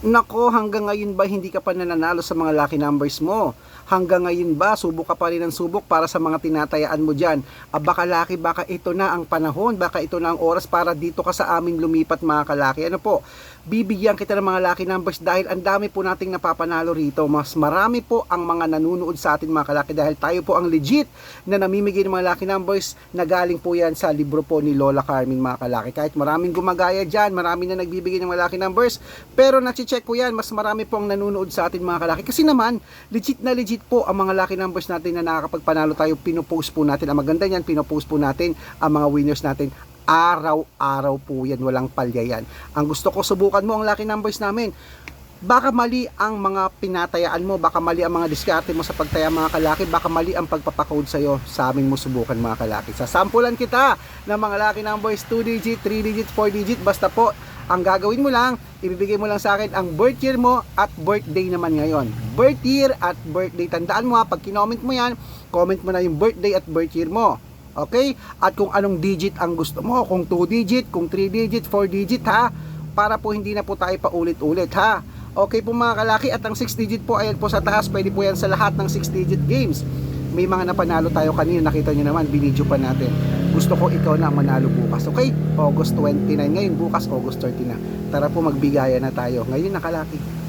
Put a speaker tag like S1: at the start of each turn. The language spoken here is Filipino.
S1: Nako, hanggang ngayon ba hindi ka pa nananalo sa mga lucky numbers mo? Hanggang ngayon ba subok ka pa rin ng subok para sa mga tinatayaan mo dyan? Ah, baka laki, baka ito na ang panahon, baka ito na ang oras para dito ka sa amin lumipat mga kalaki. Ano po, bibigyan kita ng mga lucky numbers dahil ang dami po nating napapanalo rito. Mas marami po ang mga nanunood sa atin mga kalaki dahil tayo po ang legit na namimigay ng mga lucky numbers na galing po yan sa libro po ni Lola Carmen mga kalaki. Kahit maraming gumagaya dyan, marami na nagbibigay ng mga lucky numbers, pero nachi-check ko yan, mas marami po ang nanonood sa atin mga kalaki. Kasi naman, legit na legit po ang mga lucky numbers natin na nakakapagpanalo tayo, pinopost po natin. Ang maganda yan, pinopost po natin ang mga winners natin araw-araw po yan, walang palya yan. Ang gusto ko, subukan mo ang lucky numbers namin. Baka mali ang mga pinatayaan mo, baka mali ang mga diskarte mo sa pagtaya mga kalaki, baka mali ang pagpapakode sa'yo, sa amin mo subukan mga kalaki. Sasampulan kita ng mga lucky numbers, 2 digit, 3 digit, 4 digit, basta po, ang gagawin mo lang, ibibigay mo lang sa akin ang birth year mo at birthday naman ngayon. Birth year at birthday. Tandaan mo ha, pag kinoment mo yan, comment mo na yung birthday at birth year mo. Okay? At kung anong digit ang gusto mo, kung 2 digit, kung 3 digit, 4 digit ha, para po hindi na po tayo paulit-ulit ha. Okay po mga kalaki at ang 6 digit po ayan po sa taas, pwede po yan sa lahat ng 6 digit games. May mga napanalo tayo kanina, nakita nyo naman, binidyo pa natin. Gusto ko ikaw na manalo bukas, okay? August 29 ngayon, bukas August 30 na. Tara po magbigaya na tayo. Ngayon nakalaki.